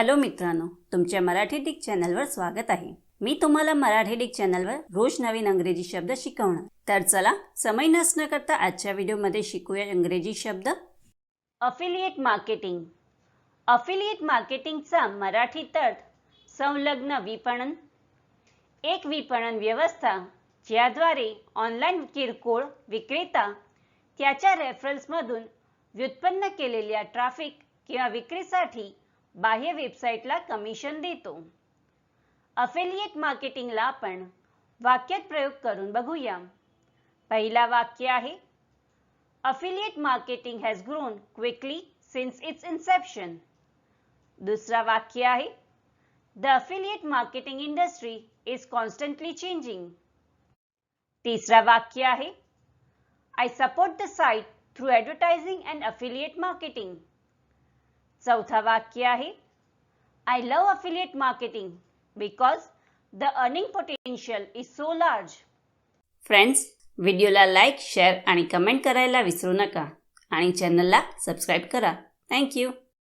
Hello मित्रांनो तुमच्या Marathi Dick चॅनलवर स्वागत आहे. मी तुम्हाला मराठी डिक चॅनलवर रोज नवीन अंग्रेजी शब्द शिकवणार. तर चला समय नसणं करता आजच्या व्हिडिओमध्ये शिकूया इंग्रजी शब्द. अफिलिएट मार्केटिंग अफिलिएट मार्केटिंगचा मराठी अर्थ संलग्न विपणन. एक विपणन व्यवस्था ज्याद्वारे ऑनलाईन किरकोळ विक्रेता त्याच्या रेफरन्समधून व्युत्पन्न केलेल्या ट्रॅफिक किंवा विक्रीसाठी बाह्य वेबसाईटला कमिशन देतो. अफिलिएट मार्केटिंगला आपण वाक्यात प्रयोग करून बघूया. पहिला वाक्य आहे affiliate marketing has grown quickly since its inception दुसरा वाक्य आहे the affiliate marketing industry is constantly changing तिसरा वाक्य आहे I support the site through advertising and affiliate marketing चौथा वाक्य आहे I love affiliate marketing because the earning potential is so large friends व्हिडिओला लाईक शेअर आणि कमेंट करायला विसरू नका. आणि चॅनलला सबस्क्राईब करा. थँक्यू